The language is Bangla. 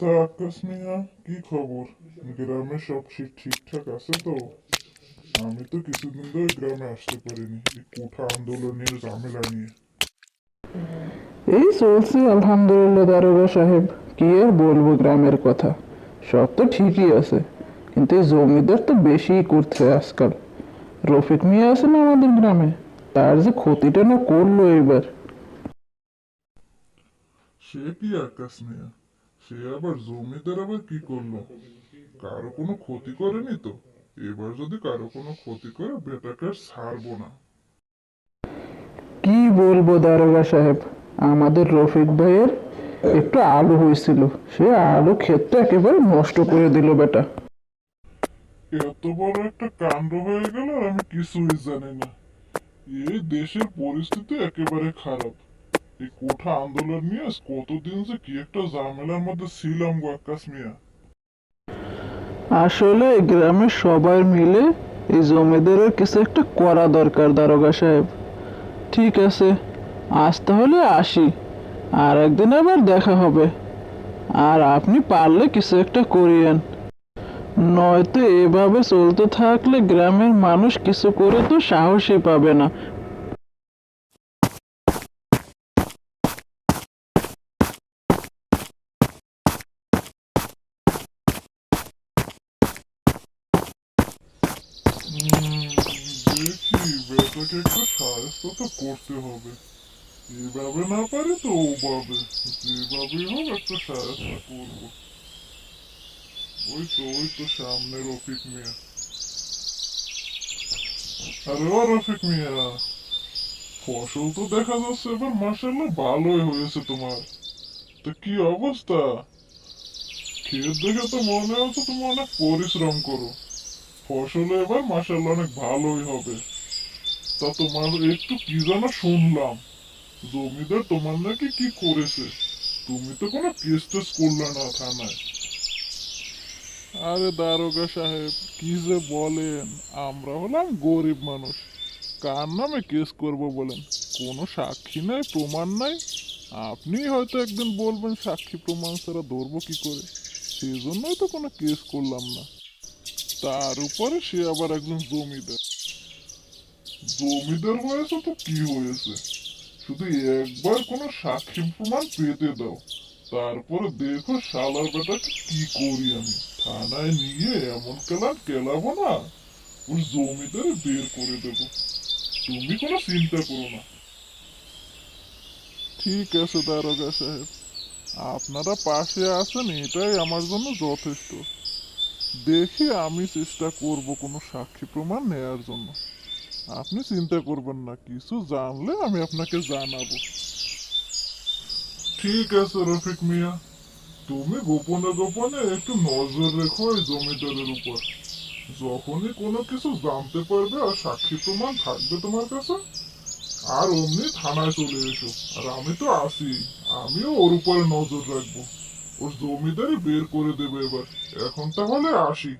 তা আকাশ মিয়া কি খবর? গ্রামে সব ঠিক ঠিকঠাক আছে তো? আমি তো কিছুদিন ধরে গ্রামে আসতে পারিনি। এই কোঠা আন্দোলনের ঝামেলা নিয়ে। এই চলছে আলহামদুলিল্লাহ দারোগা সাহেব। কি আর বলব গ্রামের কথা? সব তো ঠিকই আছে কিন্তু এই জমিদার তো বেশিই করছে আজকাল। রফিক মিয়া আছে না আমাদের গ্রামে? তার যে ক্ষতিটা না করল এবার। সে কি আকাশ মিয়া? সে আবার জমিদার আবার কি করল? কারও কোনো ক্ষতি করেনি তো? এবার যদি কারও কোনো ক্ষতি করে বেটাকে আর ছাড়বো না। কি বলব দারোগা সাহেব? আমাদের রফিক ভাইয়ের একটু আলু হয়েছিল। সে আলু ক্ষেতটা একেবারে নষ্ট করে দিল বেটা। এত বড় একটা কাণ্ড হয়ে গেল আমি কিছুই জানি না। এই দেশের পরিস্থিতি একেবারে খারাপ। এই কোঠা আন্দোলন নিয়ে কতদিন যে কি একটা ঝামেলার মধ্যে ছিলাম গো মিয়া। আসলে এই গ্রামের সবাই মিলে এই জমিদারের কিছু একটা করা দরকার, দারোগা সাহেব। ঠিক আছে, আজ তাহলে আসি, আর একদিন আবার দেখা হবে। আর আপনি পারলে কিছু একটা করিয়েন। নয়তো এভাবে চলতে থাকলে গ্রামের মানুষ কিছু করে তো সাহসই পাবে না। দেখি বেটাকে একটা তো করতে হবে এভাবে না পারে তো যেভাবেই হোক একটা করব ওই তো ওই তো সামনে রফিক মিয়া আরে ও রফিক মিয়া ফসল তো দেখা যাচ্ছে এবার মাসাল্লাহ ভালোই হয়েছে তোমার তো কি অবস্থা ক্ষেত দেখে তো মনে হচ্ছে তুমি অনেক পরিশ্রম করো। ফসল এবার মাসাল্লাহ অনেক ভালোই হবে। তা তোমার একটু কি যেন শুনলাম, জমিদার তোমার নাকি কি করেছে? তুমি তো কোনো কেস টেস করলে না থানায়। আরে দারোগা সাহেব, কি যে বলেন, আমরা হলাম গরিব মানুষ। কার নামে কেস করব বলেন? কোনো সাক্ষী নাই, প্রমাণ নাই। আপনি হয়তো একদিন বলবেন, সাক্ষী প্রমাণ ছাড়া ধরবো কি করে? সেই জন্যই তো কোনো কেস করলাম না। তার উপরে সে আবার একজন জমিদার। জমিদার হয়েছে তো কি হয়েছে? শুধু একবার কোনো সাক্ষী প্রমাণ পেতে দাও। তারপরে দেখো শালার বেটাকে কি করি আমি। থানায় নিয়ে এমন কেলান কেলাবো না। ওই জমিদারে বের করে দেবো। তুমি কোনো চিন্তা করো না। ঠিক আছে, দারোগা সাহেব। আপনারা পাশে আছেন, এটাই আমার জন্য যথেষ্ট। দেখি আমি চেষ্টা করব কোনো সাক্ষী প্রমাণ নেয়ার জন্য। আপনি চিন্তা করবেন না, কিছু জানলে আমি আপনাকে জানাব। ঠিক আছে রফিক মিয়া, তুমি গোপনে গোপনে একটু নজর রেখো এই জমিদারের উপর। যখনই কোনো কিছু জানতে পারবে আর সাক্ষী প্রমাণ থাকবে তোমার কাছে, আর অমনি থানায় চলে এসো। আর আমি তো আছি, আমিও ওর উপরে নজর রাখব। ওর জমিদারি বের করে দেবে এবার। এখন তাহলে আসি।